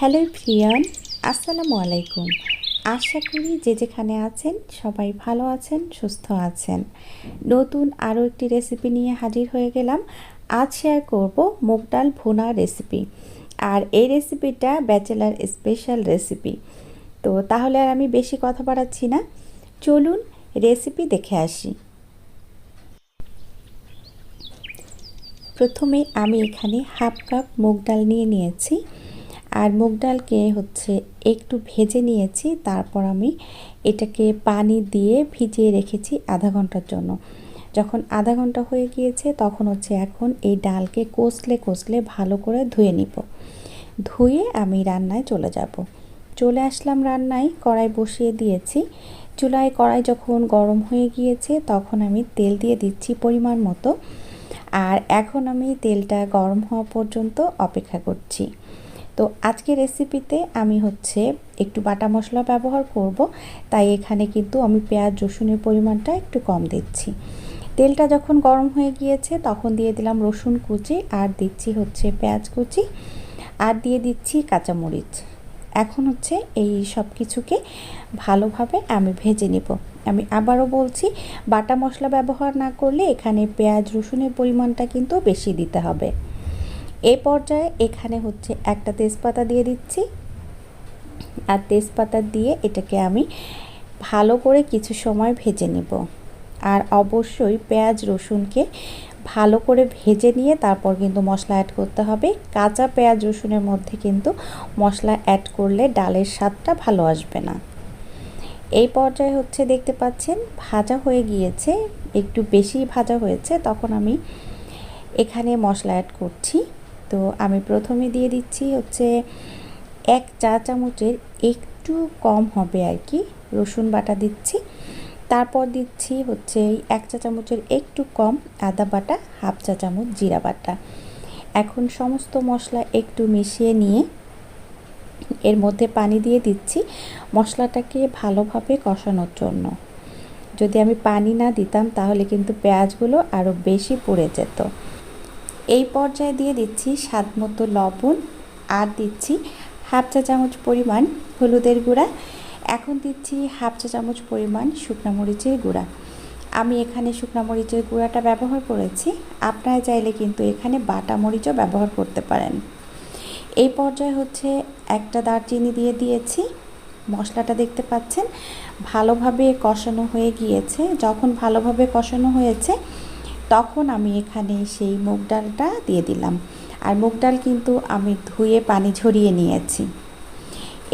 Hello Priyan, আসসালামু আলাইকুম। আশা করি যে যেখানে আছেন সবাই ভালো আছেন, সুস্থ আছেন। নতুন আরও একটি রেসিপি নিয়ে হাজির হয়ে গেলাম। আজ শেয়ার করব মুগ ডাল ভুনা রেসিপি আর এই রেসিপিটা ব্যাচেলার স্পেশাল রেসিপি তো তাহলে আর আমি বেশি কথা বাড়াচ্ছি না। চলুন রেসিপি দেখে আসি। প্রথমে আমি এখানে হাফ কাপ মুগ ডাল নিয়ে নিয়েছি। আর মুগ ডালকে হচ্ছে একটু ভেজে নিয়েছি, তারপর আমি এটাকে পানি দিয়ে ভিজিয়ে রেখেছি আধা ঘণ্টার জন্য। যখন আধা ঘণ্টা হয়ে গিয়েছে, তখন হচ্ছে এখন এই ডালকে কষলে কষলে ভালো করে ধুয়ে নিব। ধুয়ে আমি রান্নায় চলে যাব। চলে আসলাম রান্নায়, কড়াই বসিয়ে দিয়েছি। চুলায় কড়াই যখন গরম হয়ে গিয়েছে, তখন আমি তেল দিয়ে দিচ্ছি পরিমাণ মতো। আর এখন আমি তেলটা গরম হওয়া পর্যন্ত অপেক্ষা করছি। তো আজকে রেসিপিতে আমি হচ্ছে একটু বাটা মশলা ব্যবহার করব। তাই এখানে কিন্তু আমি পেঁয়াজ, রসুনের পরিমাণটা একটু কম দিচ্ছি। তেলটা যখন গরম হয়ে গিয়েছে, তখন দিয়ে দিলাম রসুন কুচি আর দিচ্ছি হচ্ছে পেঁয়াজ কুচি আর দিয়ে দিচ্ছি কাঁচামরিচ। এখন হচ্ছে এই সব কিছুকে ভালোভাবে আমি ভেজে নেব। আমি আবারও বলছি, বাটা মশলা ব্যবহার না করলে এখানে পেঁয়াজ, রসুনের পরিমাণটা কিন্তু বেশি দিতে হবে। এই পর্যায়ে এখানে হচ্ছে একটা তেজপাতা দিয়ে দিচ্ছি। আর তেজপাতা দিয়ে এটাকে আমি ভালো করে কিছু সময় ভেজে নেব। আর অবশ্যই পেঁয়াজ রসুনকে ভালো করে ভেজে নিয়ে তারপর কিন্তু মশলা অ্যাড করতে হবে। কাঁচা পেঁয়াজ রসুনের মধ্যে কিন্তু মশলা অ্যাড করলে ডালের স্বাদটা ভালো আসবে না। এই পর্যায়ে হচ্ছে দেখতে পাচ্ছেন ভাজা হয়ে গিয়েছে। একটু বেশি ভাজা হয়েছে, তখন আমি এখানে মশলা অ্যাড করছি। তো আমি প্রথমে দিয়ে দিচ্ছি হচ্ছে এক চা চামচের একটু কম হবে আর কি, রসুন বাটা দিচ্ছি। তারপর দিচ্ছি হচ্ছে এক চা চামচের একটু কম আদা বাটা, হাফ চা চামচ জিরা বাটা। এখন সমস্ত মশলা একটু মিশিয়ে নিয়ে এর মধ্যে পানি দিয়ে দিচ্ছি মশলাটাকে ভালোভাবে কষানোর জন্য। যদি আমি পানি না দিতাম তাহলে কিন্তু পেঁয়াজগুলো আরও বেশি পুড়ে যেত। এই পর্যায়ে দিয়ে দিচ্ছি স্বাদ মতো লবণ আর দিচ্ছি হাফ চা চামচ পরিমাণ হলুদের গুঁড়া। এখন দিচ্ছি হাফ চা চামচ পরিমাণ শুকনো মরিচের গুঁড়া। আমি এখানে শুকনো মরিচের গুঁড়াটা ব্যবহার করেছি। আপনারা চাইলে কিন্তু এখানে বাটা মরিচও ব্যবহার করতে পারেন। এই পর্যায়ে হচ্ছে একটা দারচিনি দিয়ে দিয়েছি। মশলাটা দেখতে পাচ্ছেন, ভালোভাবে কষানো হয়ে গিয়েছে। যখন ভালোভাবে কষানো হয়েছে তখন আমি এখানে সেই মুগ ডালটা দিয়ে দিলাম। আর মুগ ডাল কিন্তু আমি ধুয়ে পানি ঝরিয়ে নিয়েছি।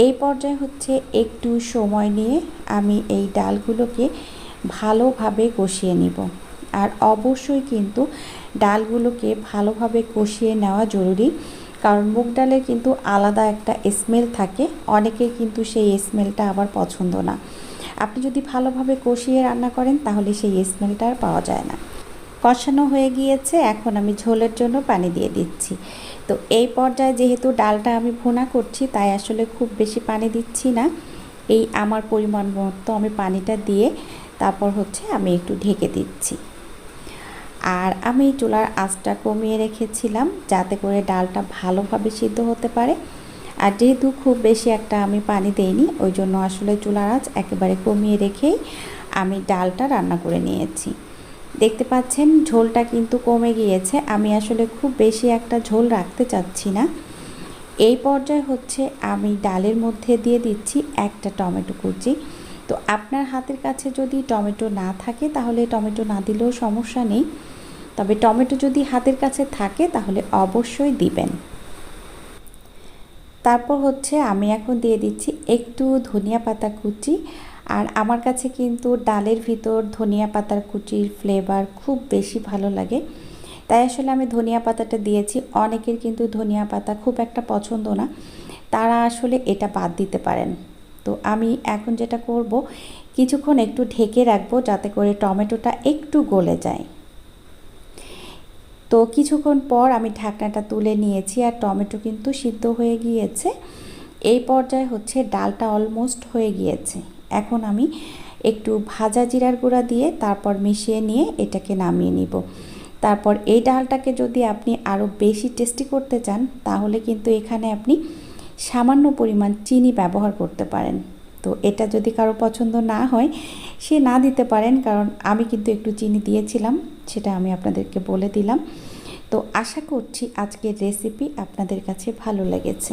এই পর্যায়ে হচ্ছে একটু সময় নিয়ে আমি এই ডালগুলোকে ভালোভাবে কষিয়ে নিব। আর অবশ্যই কিন্তু ডালগুলোকে ভালোভাবে কষিয়ে নেওয়া জরুরি, কারণ মুগ ডালের কিন্তু আলাদা একটা স্মেল থাকে। অনেকের কিন্তু সেই স্মেলটা আবার পছন্দ না। আপনি যদি ভালোভাবে কষিয়ে রান্না করেন তাহলে সেই স্মেলটা আর পাওয়া যায় না। কষানো হয়ে গিয়েছে, এখন আমি ঝোলের জন্য পানি দিয়ে দিচ্ছি। তো এই পর্যায়ে যেহেতু ডালটা আমি ভুনা করছি, তাই আসলে খুব বেশি পানি দিচ্ছি না। এই আমার পরিমাণ মতো আমি পানিটা দিয়ে তারপর হচ্ছে আমি একটু ঢেকে দিচ্ছি। আর আমি চুলার আঁচটা কমিয়ে রেখেছিলাম, যাতে করে ডালটা ভালোভাবে সিদ্ধ হতে পারে। আর যেহেতু খুব বেশি একটা আমি পানি দেইনি, ওই জন্য আসলে চুলার আঁচ একেবারে কমিয়ে রেখেই আমি ডালটা রান্না করে নিয়েছি। দেখতে পাচ্ছেন, ঝোলটা কিন্তু কমে গিয়েছে। আমি আসলে খুব বেশি একটা ঝোল রাখতে চাচ্ছি না। এই পর্যায়ে হচ্ছে আমি ডালের মধ্যে দিয়ে দিচ্ছি একটা টমেটো কুচি। তো আপনার হাতের কাছে যদি টমেটো না থাকে, তাহলে টমেটো না দিলেও সমস্যা নেই। তবে টমেটো যদি হাতের কাছে থাকে, তাহলে অবশ্যই দিবেন। তারপর হচ্ছে আমি এখন দিয়ে দিচ্ছি একটু ধনিয়া পাতা কুচি। আর আমার কাছে কিন্তু ডালের ভিতর ধনিয়া পাতার কুচির ফ্লেভার খুব বেশি ভালো লাগে। তাই আসলে আমি ধনিয়া পাতাটা দিয়েছি। অনেকের কিন্তু ধনিয়া পাতা খুব একটা পছন্দ না। তারা আসলে এটা বাদ দিতে পারেন। তো আমি এখন যেটা করব, কিছুক্ষণ একটু ঢেকে রাখব যাতে করে টমেটোটা একটু গলে যায়। তো কিছুক্ষণ পর আমি ঢাকনাটা তুলে নিয়েছি আর টমেটো কিন্তু সিদ্ধ হয়ে গিয়েছে। এই পর্যায়ে হচ্ছে ডালটা অলমোস্ট হয়ে গিয়েছে। এখন আমি একটু ভাজা জিরার গুঁড়া দিয়ে তারপর মিশিয়ে নিয়ে এটাকে নামিয়ে নিব। তারপর এই ডালটাকে যদি আপনি আরও বেশি টেস্টি করতে চান, তাহলে কিন্তু এখানে আপনি সামান্য পরিমাণ চিনি ব্যবহার করতে পারেন। তো এটা যদি কারও পছন্দ না হয়, সে না দিতে পারেন, কারণ আমি কিন্তু একটু চিনি দিয়েছিলাম, সেটা আমি আপনাদেরকে বলে দিলাম। তো আশা করছি আজকের রেসিপি আপনাদের কাছে ভালো লেগেছে।